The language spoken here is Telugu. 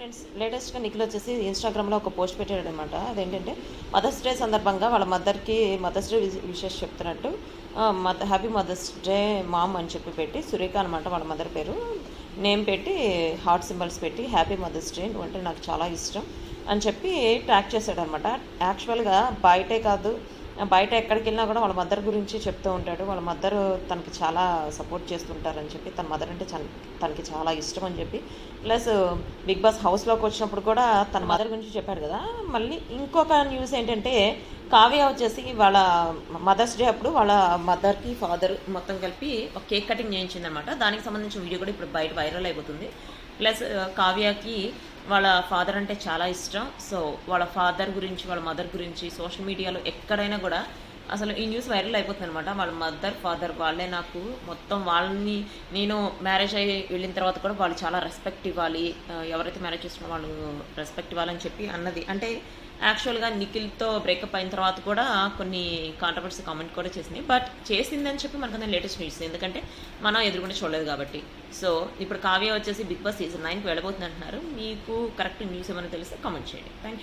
ఫ్రెండ్స్ లేటెస్ట్గా నిఖిల్ వచ్చేసి ఇన్స్టాగ్రామ్లో ఒక పోస్ట్ పెట్టాడు అనమాట అదేంటంటే మదర్స్ డే సందర్భంగా వాళ్ళ మదర్కి మదర్స్ డే విషెస్ చెప్తున్నట్టు మద హ్యాపీ మదర్స్ డే మామ్ అని చెప్పి పెట్టి సురేఖ అనమాట వాళ్ళ మదర్ పేరు నేమ్ పెట్టి హార్ట్ సింబల్స్ పెట్టి హ్యాపీ మదర్స్ డే అంటే నాకు చాలా ఇష్టం అని చెప్పి ట్యాగ్ చేశాడనమాట యాక్చువల్గా బయటే కాదు బయట ఎక్కడికి వెళ్ళినా కూడా వాళ్ళ మదర్ గురించి చెప్తూ ఉంటాడు. వాళ్ళ మదర్ తనకి చాలా సపోర్ట్ చేస్తుంటారని చెప్పి తన మదర్ అంటే తనకి చాలా ఇష్టం అని చెప్పి. ప్లస్ బిగ్ బాస్ హౌస్లోకి వచ్చినప్పుడు కూడా తన మదర్ గురించి చెప్పాడు కదా. మళ్ళీ ఇంకొక న్యూస్ ఏంటంటే కావ్య వచ్చేసి వాళ్ళ మదర్స్ డే అప్పుడు వాళ్ళ మదర్కి ఫాదర్ మొత్తం కలిపి ఒక కేక్ కటింగ్ చేయించింది అనమాట దానికి సంబంధించిన వీడియో కూడా ఇప్పుడు బయట వైరల్ అయిపోతుంది. ప్లస్ కావ్యకి వాళ్ళ ఫాదర్ అంటే చాలా ఇష్టం. సో వాళ్ళ ఫాదర్ గురించి వాళ్ళ మదర్ గురించి సోషల్ మీడియాలో ఎక్కడైనా కూడా అసలు ఈ న్యూస్ వైరల్ అయిపోతుంది అనమాట వాళ్ళ మదర్ ఫాదర్ వాళ్ళే నాకు మొత్తం వాళ్ళని నేను మ్యారేజ్ అయ్యి వెళ్ళిన తర్వాత కూడా వాళ్ళు చాలా రెస్పెక్ట్ ఇవ్వాలి. ఎవరైతే మ్యారేజ్ చేస్తున్న వాళ్ళు రెస్పెక్ట్ ఇవ్వాలని చెప్పి అన్నది. అంటే యాక్చువల్గా నిఖిల్తో బ్రేకప్ అయిన తర్వాత కూడా కొన్ని కాంట్రవర్సీ కామెంట్ కూడా చేసింది. బట్ చేసిందని చెప్పి మనకు లేటెస్ట్ న్యూస్. ఎందుకంటే మనం ఎదురుకుండా చూడలేదు కాబట్టి. సో ఇప్పుడు కావ్య వచ్చేసి బిగ్ బాస్ సీజన్ నైన్కి వెళ్ళబోతుంది అంటున్నారు మీకు కరెక్ట్ న్యూస్ ఏమైనా తెలిస్తే కామెంట్ చేయండి. Thank you